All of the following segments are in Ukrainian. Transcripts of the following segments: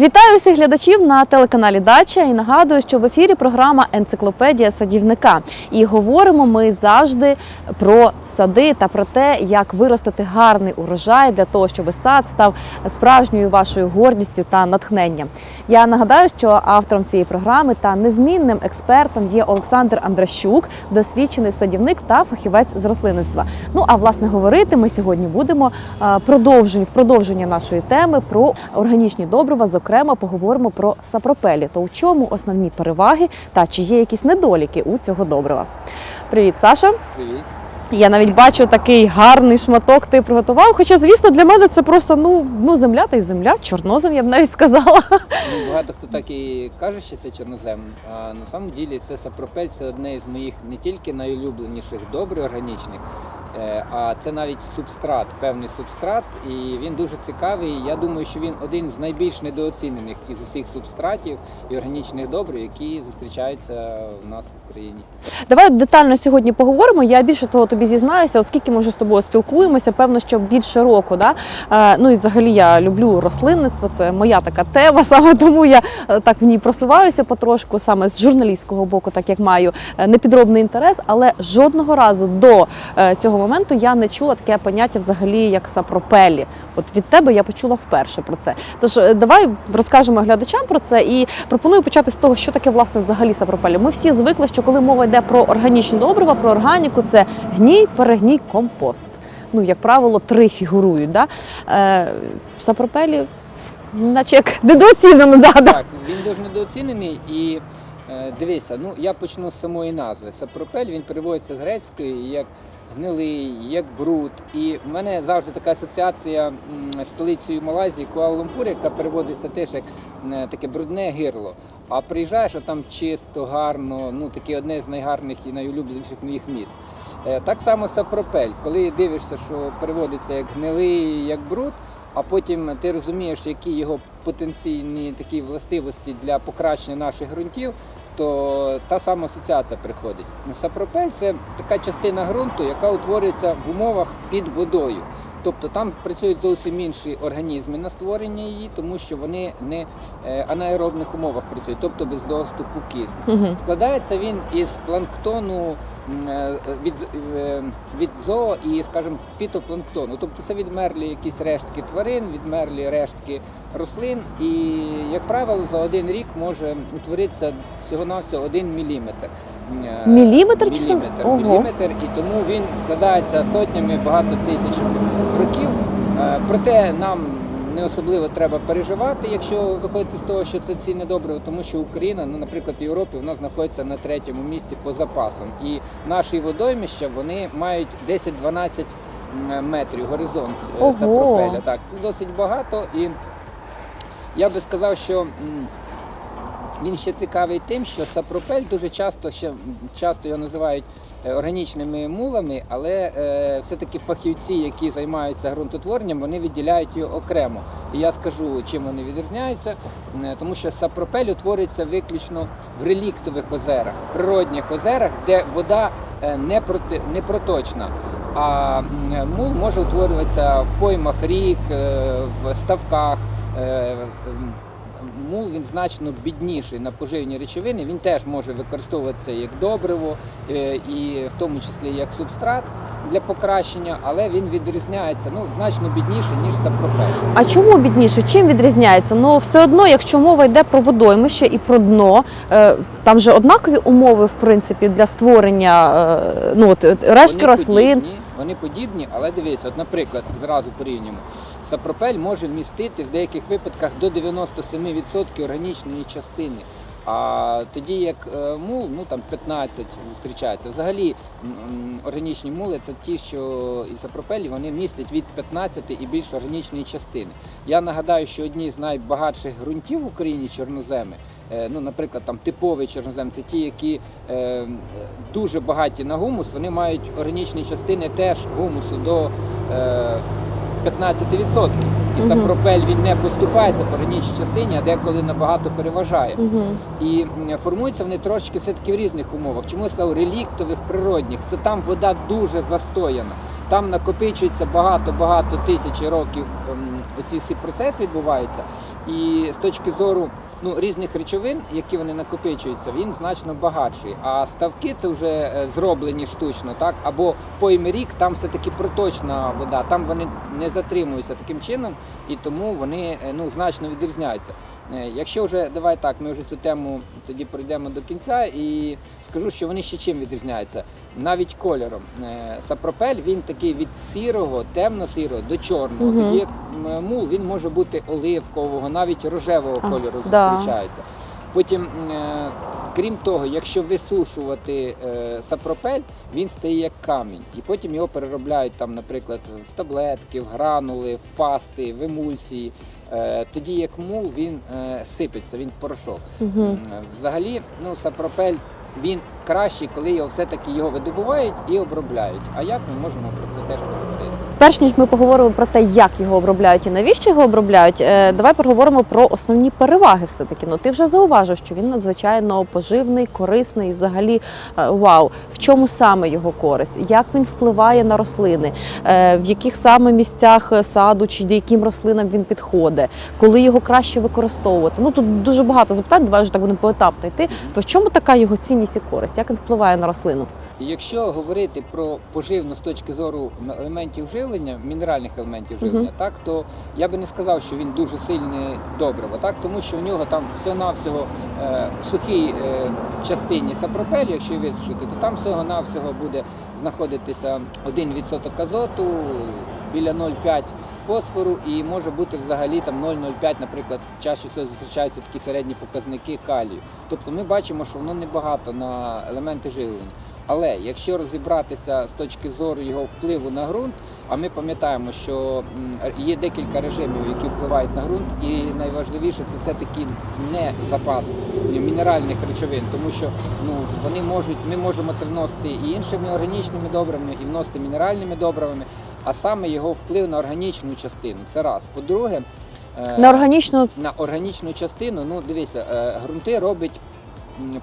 Вітаю всіх глядачів на телеканалі Дача і нагадую, що в ефірі програма Енциклопедія садівника. І говоримо ми завжди про сади та про те, як виростити гарний урожай для того, щоб сад став справжньою вашою гордістю та натхненням. Я нагадаю, що автором цієї програми та незмінним експертом є Олександр Андращук, досвідчений садівник та фахівець з рослинництва. Ну а власне говорити ми сьогодні будемо а, продовжень- в продовження нашої теми про органічні добрива. Зокрема, поговоримо про сапропелі. То у чому основні переваги та чи є якісь недоліки у цього добрива? Привіт, Саша. Привіт. Я навіть бачу такий гарний шматок ти приготував. Хоча, звісно, для мене це просто ну, ну земля та й земля, чорнозем, я б навіть сказала. Ну, багато хто так і каже, що це чорнозем. А на самом ділі це сапропель, це одне із моїх не тільки найулюбленіших добрив органічних, а це навіть субстрат, певний субстрат, і він дуже цікавий. Я думаю, що він один з найбільш недооцінених із усіх субстратів і органічних добрив, які зустрічаються в нас в Україні. Давай детально сьогодні поговоримо. Я більше того тобі зізнаюся, оскільки ми вже з тобою спілкуємося, певно, що більше року. Да? Е, ну і взагалі я люблю рослинництво, це моя така тема. Саме тому я е, так в ній просуваюся потрошку, саме з журналістського боку, так як маю е, непідробний інтерес, але жодного разу до е, цього моменту я не чула таке поняття взагалі як сапропелі. От від тебе я почула вперше про це. Тож е, давай розкажемо глядачам про це і пропоную почати з того, що таке власне взагалі сапропелі. Ми всі звикли, що коли мова йде про органічні добрива, про органіку, це гній, перегній, компост. Ну, як правило, три фігурують. Да? Е, сапропелі, наче як недооцінено, да, да. Так, він дуже недооцінений і е, дивися, ну я почну з самої назви. Сапропель він переводиться з грецької як гнилий, як бруд. І в мене завжди така асоціація столицею Малайзії Куала-Лумпур, яка переводиться теж як е, таке брудне гирло. А приїжджаєш, а там чисто, гарно, ну таке одне з найгарних і найулюбленіших моїх міст. Е, Так само сапропель, коли дивишся, що переводиться як гнилий, як бруд, а потім ти розумієш, які його потенційні такі властивості для покращення наших ґрунтів, то та сама асоціація приходить. Сапропель це така частина ґрунту, яка утворюється в умовах під водою. Тобто там працюють зовсім інші організми на створення її, тому що вони не е, анаеробних умовах працюють, тобто без доступу кисню. Мгм. Складається він із планктону е, від, е, від зоо і, скажімо, фітопланктону. Тобто це відмерлі якісь рештки тварин, відмерлі рештки рослин. І, як правило, за один рік може утворитися всього-навсього один міліметр. Міліметр чи міліметр, Ого. міліметр, і тому він складається сотнями багато тисяч років. Е, Проте нам не особливо треба переживати, якщо виходити з того, що це цінне добриво, тому що Україна, ну, наприклад, в Європі вона знаходиться на третьому місці по запасам. І наші водоймища вони мають 10-12 метрів горизонт е, сапропеля. Так, це досить багато. І я би сказав, що. Він ще цікавий тим, що сапропель дуже часто ще часто його називають е, органічними мулами, але е, все-таки фахівці, які займаються ґрунтотворенням, вони відділяють його окремо. І я скажу, чим вони відрізняються, Е, тому що сапропель утворюється виключно в реліктових озерах, природних озерах, де вода е, не, проти, не проточна. А мул може утворюватися в поймах рік, в ставках. Мул він значно бідніший на поживні речовини. Він теж може використовуватися як добриво, е, і в тому числі як субстрат для покращення, але він відрізняється ну, значно бідніше, ніж сапропель. А чому бідніше? Чим відрізняється? Ну все одно, якщо мова йде про водоймище і про дно, е, там же однакові умови, в принципі, для створення е, ну от рештки рослин. Подібні, вони подібні, але дивись, от, наприклад, зразу порівнюємо. Сапропель може вмістити в деяких випадках до 97% органічної частини. А тоді як е, мул, ну там 15 зустрічається. Взагалі органічні мули це ті, що і сапропелі вони містять від 15 і більше органічної частини. Я нагадаю, що одні з найбагатших ґрунтів в Україні чорноземи. Е, Ну, наприклад, там типовий чорнозем, це ті, які е, дуже багаті на гумус, вони мають органічні частини теж гумусу до е, 15%. І сапропель він не поступається по органічній частині, а деколи набагато переважає. Угу. І формуються вони трошки все-таки в різних умовах. Чомусь у реліктових природних, це там вода дуже застояна. Там накопичується багато-багато тисяч років ем, оці всі процеси відбуваються. І з точки зору ну, різних речовин, які вони накопичуються, він значно багатший. А ставки це вже е, зроблені штучно, так? Або пойми рік, там все-таки проточна вода, там вони не затримуються таким чином, і тому вони е, ну, значно відрізняються. Е, Якщо вже давай так, ми вже цю тему тоді пройдемо до кінця і скажу, що вони ще чим відрізняються. Навіть кольором. Сапропель він такий від сірого, темно-сірого до чорного. Як м, мул він може бути оливкового, навіть рожевого А, кольору да. Зустрічається. Потім, е, крім того, якщо висушувати е, сапропель, він стає як камінь. І потім його переробляють, там, наприклад, в таблетки, в гранули, в пасти, в емульсії. Е, тоді як мул він е, сипеться, він порошок. Угу. М, Взагалі, ну, сапропель він кращий, коли його все-таки його видобувають і обробляють. А як ми можемо про це теж поговорити? Перш ніж ми поговоримо про те, як його обробляють і навіщо його обробляють, е, давай поговоримо про основні переваги. Все таки. Ну ти вже зауважив, що він надзвичайно поживний, корисний. Взагалі, е, вау, в чому саме його користь? Як він впливає на рослини? Е, В яких саме місцях саду чи яким рослинам він підходить? Коли його краще використовувати? Ну тут дуже багато запитань. Давай вже так будемо поетапно йти. То в чому така його цінність і користь? Як він впливає на рослину? Якщо говорити про поживну з точки зору елементів живлення, мінеральних елементів живлення, так то я би не сказав, що він дуже сильний добриво, так тому що у нього там всього-навсього е, в сухій е, частині сапропелю, якщо її висушити, то там всього-навсього буде знаходитися 1% азоту, біля 0,5 фосфору і може бути взагалі там 0,05, наприклад, чаще всього зустрічаються такі середні показники калію. Тобто ми бачимо, що воно небагато на елементи живлення. Але якщо розібратися з точки зору його впливу на ґрунт, а ми пам'ятаємо, що є декілька режимів, які впливають на ґрунт, і найважливіше це все-таки не запас мінеральних речовин, тому що ну вони можуть, ми можемо це вносити і іншими органічними добривами, і вносити мінеральними добривами, а саме його вплив на органічну частину. Це раз. По-друге, е, На органічну на органічну частину, ну дивися, е, ґрунти робить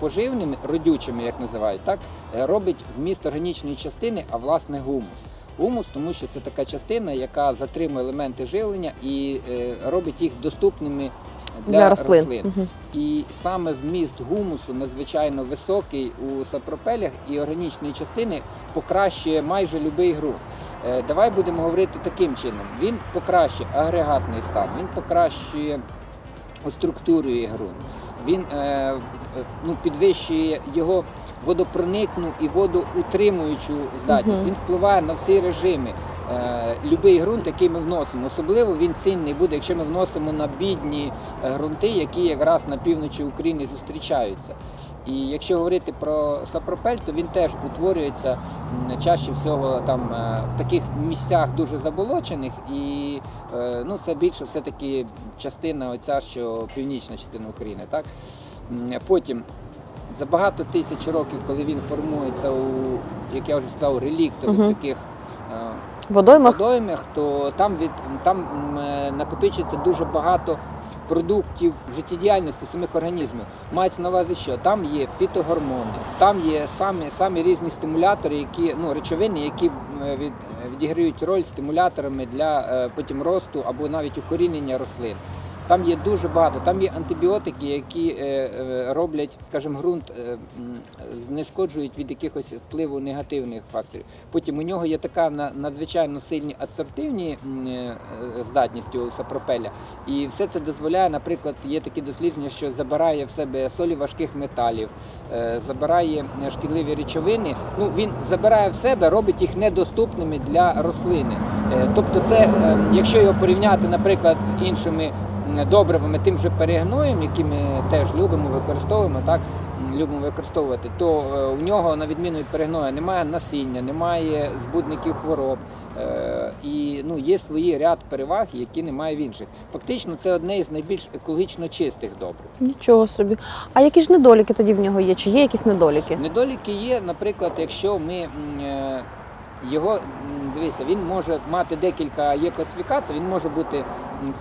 поживними, родючими, як називають, так, е, робить вміст органічної частини, а власне гумус. Гумус, тому що це така частина, яка затримує елементи живлення і е, робить їх доступними для, для, рослин. Мгм. І саме вміст гумусу надзвичайно високий у сапропелях і органічної частини покращує майже будь-який ґрунт. Е, Давай будемо говорити таким чином. Він покращує агрегатний стан, він покращує структурою ґрунт. Він е, ну, підвищує його водопроникну і водоутримуючу здатність. Угу. Він впливає на всі режими. Е, Любий ґрунт, який ми вносимо, особливо він цінний буде, якщо ми вносимо на бідні е, ґрунти, які якраз на півночі України зустрічаються. І якщо говорити про сапропель, то він теж утворюється чаще всього там е, в таких місцях дуже заболочених, і е, ну, це більше все-таки частина оця, що північна частина України. Так? Потім за багато тисяч років, коли він формується у, як я вже сказав, реліктових Мгм. таких. е, Водоймах водоймах, то там від там накопичується дуже багато продуктів життєдіяльності самих організмів. Мається на увазі, що там є фітогормони, там є самі, самі різні стимулятори, які ну речовини, які від, відіграють роль стимуляторами для е, потім росту або навіть укорінення рослин. Там є дуже багато, там є антибіотики, які е, е, роблять, скажімо, ґрунт е, знешкоджують від якихось впливу негативних факторів. Потім у нього є така надзвичайно сильні адсортивні м, здатності у сапропеля. І все це дозволяє, наприклад, є такі дослідження, що забирає в себе солі важких металів, забирає шкідливі речовини. Ну він забирає в себе, робить їх недоступними для рослини. Тобто, це, е, якщо його порівняти, наприклад, з іншими добривами, тим же перегноєм, які ми теж любимо, використовуємо, так любимо використовувати, то е, у нього, на відміну від перегноя, немає насіння, немає збудників хвороб. Е, І ну, є свої ряд переваг, які немає в інших. Фактично, це одне із найбільш екологічно чистих добрив. нічого собі. А які ж недоліки тоді в нього є? Чи є якісь недоліки? Недоліки є, наприклад, якщо ми е, його м, дивися, він може мати декілька є класифікацій. Він може бути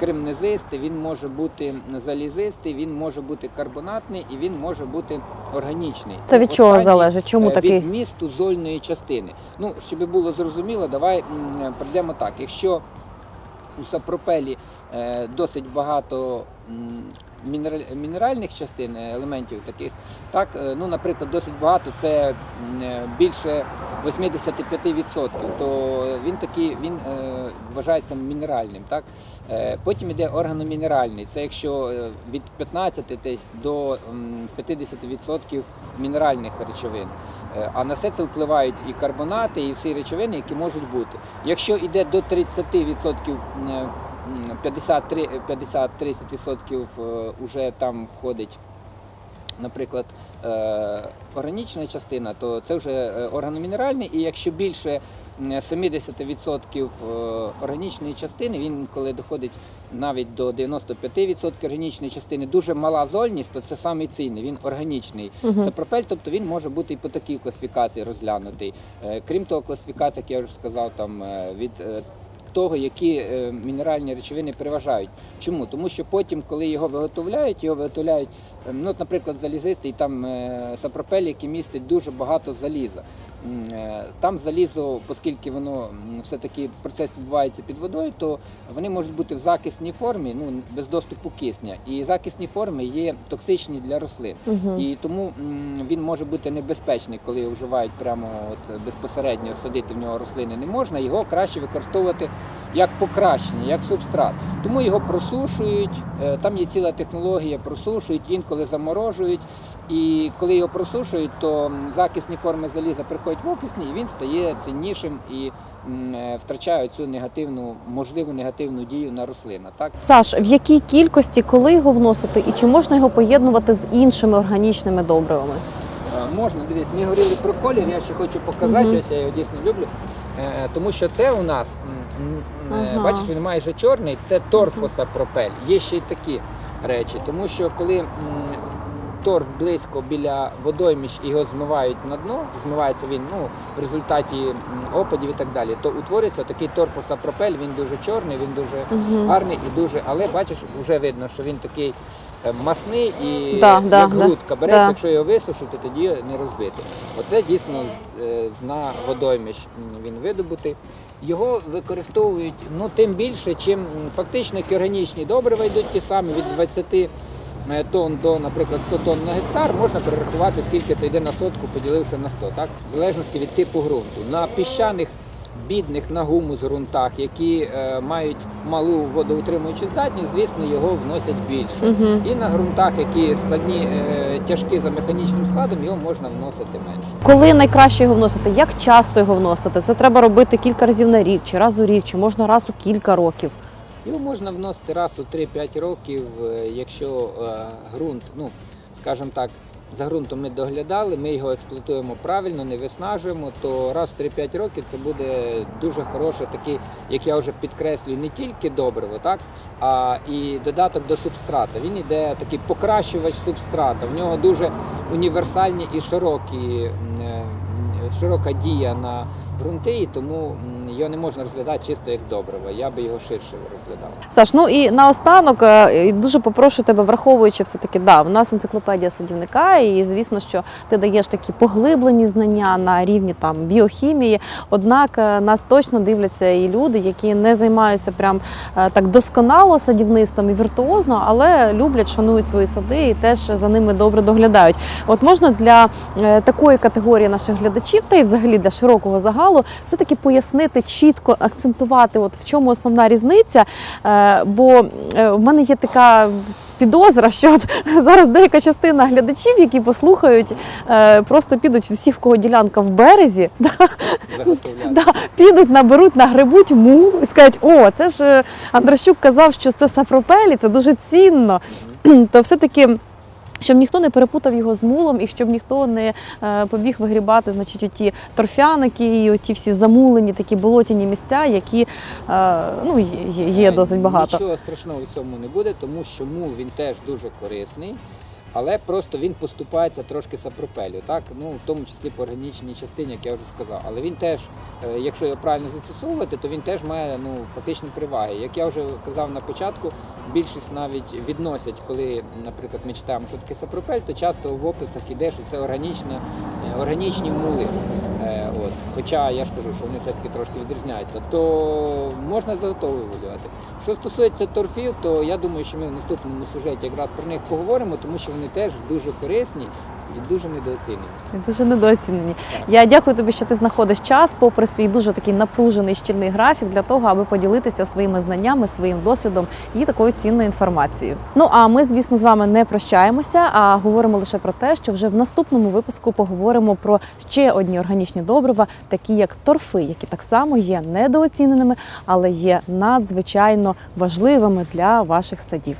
кремнезистий, він може бути залізистий, він може бути карбонатний і він може бути органічний. Це від чого останній, залежить? Чому е, такий? Від вмісту зольної частини. Ну, щоб було зрозуміло, давай прийдемо так. Якщо у сапропелі е, досить багато мінеральних частин, е, елементів таких. Так, е, ну, наприклад, досить багато, це е, більше 85%, то він такий він вважається мінеральним. Так? Потім йде органомінеральний. Це якщо від 15 десь до 50% мінеральних речовин. А на все це впливають і карбонати, і всі речовини, які можуть бути. Якщо йде до 30%, м, м, 53 50-30% е, уже там входить. Наприклад, е, органічна частина, то це вже е, органомінеральний, і якщо більше 70% е, органічної частини, він коли доходить навіть до 95% органічної частини, дуже мала зольність, то це самий цінний, він органічний. Мгм. Сапропель, тобто він може бути і по такій класифікації розглянутий. Е, Крім того, класифікація, як я вже сказав, там е, від е, того, які е, мінеральні речовини переважають. Чому? Тому що потім, коли його виготовляють, його виготовляють, е, ну, наприклад, залізистий там е, сапропель, який містить дуже багато заліза. Е, Там залізо, оскільки воно все-таки процес відбувається під водою, то вони можуть бути в закисній формі, ну без доступу кисня. І закисні форми є токсичні для рослин. Угу. І тому він може бути небезпечний, коли вживають прямо от безпосередньо садити в нього рослини не можна. Його краще використовувати як покращення, як субстрат. Тому його просушують. е, Там є ціла технологія, просушують, інколи заморожують. І коли його просушують, то м, закисні форми заліза приходять в окисні, і він стає ціннішим і е, втрачає цю негативну, можливу негативну дію на рослина. Так Саш, в якій кількості, коли його вносити, і чи можна його поєднувати з іншими органічними добривами? Е, Можна, дивись, ми говорили про колір, я ще хочу показати, Мгм. ось я його дійсно люблю. Е, Тому що це у нас, е, Ага. бачиш, він майже чорний, це торфосапропель. Є ще й такі речі, тому що коли торф близько біля водойміщ і його змивають на дно, змивається він ну, в результаті опадів і так далі, то утворюється такий торфосапропель, він дуже чорний, він дуже Мгм. гарний і дуже, але бачиш, вже видно, що він такий е, масний і Да, як да. грудка береться, Да. якщо його висушити, тоді не розбити. Оце дійсно е, з на водоймищ м, він видобутий. Його використовують ну тим більше, чим фактично органічні добрива йдуть ті самі від 20 е, тонн до, наприклад, 100 тонн на гектар, можна перерахувати, скільки це йде на сотку, поділивши на 100, так? В залежності від типу ґрунту. На піщаних бідних на гумус ґрунтах, які е, мають малу водоутримуючу здатність, звісно, його вносять більше. Мгм. І на ґрунтах, які складні, е, тяжкі за механічним складом, його можна вносити менше. Коли найкраще його вносити? Як часто його вносити? Це треба робити кілька разів на рік, чи раз у рік, чи можна раз у кілька років. Його можна вносити раз у 3-5 років, е, якщо е, ґрунт, ну скажімо так, за ґрунтом ми доглядали, ми його експлуатуємо правильно, не виснажуємо, то раз в 3-5 років це буде дуже хороше, такий, як я вже підкреслюю, не тільки добриво, так, а і додаток до субстрата. Він іде такий покращувач субстрата. В нього дуже універсальні і широкі. е, Широка дія на ґрунти, і тому його не можна розглядати чисто як добриво. Я би його ширше розглядав. Саш, ну і наостанок е, дуже попрошу тебе, враховуючи все таки, да, в нас енциклопедія садівника, і звісно, що ти даєш такі поглиблені знання на рівні там біохімії. Однак е, нас точно дивляться і люди, які не займаються прям е, так досконало садівництвом і віртуозно, але люблять, шанують свої сади і теж за ними добре доглядають. От можна для такої категорії наших глядачів, та й взагалі для широкого загалу, все таки пояснити чітко, акцентувати, от в чому основна різниця. Е, Бо е, в мене є така. Підозра, що от зараз деяка частина глядачів, які послухають, е, просто підуть всі, в кого ділянка в березі, да, да, підуть, наберуть, нагребуть му і скажуть, о, це ж Андрощук казав, що це сапропелі, це дуже цінно. То все-таки. Щоб ніхто не перепутав його з мулом і щоб ніхто не е, побіг вигрібати, значить, оті торфяники і оті всі замулені такі болотяні місця, які е, ну, є, є- є досить багато. Нічого страшного в цьому не буде, тому що мул він теж дуже корисний. Але просто він поступається трошки сапропелю, так? Ну, в тому числі по органічній частині, як я вже сказав. Але він теж, е, якщо його правильно застосовувати, то він теж має ну, фактичні переваги. Як я вже казав на початку, більшість навіть відносять, коли, наприклад, ми читаємо, що таке сапропель, то часто в описах іде, що це органічне, е, органічні мули. Е, От. Хоча я ж кажу, що вони все-таки трошки відрізняються, то можна заготовлювати. Що стосується торфів, то я думаю, що ми в наступному сюжеті якраз про них поговоримо, тому що вони теж дуже корисні і дуже недооцінені. Дуже недооцінені. Я дякую тобі, що ти знаходиш час, попри свій дуже такий напружений щільний графік, для того, аби поділитися своїми знаннями, своїм досвідом і такою цінною інформацією. Ну а ми, звісно, з вами не прощаємося, а говоримо лише про те, що вже в наступному випуску поговоримо про ще одні органічні добрива, такі як торфи, які так само є недооціненими, але є надзвичайно важливими для ваших садів.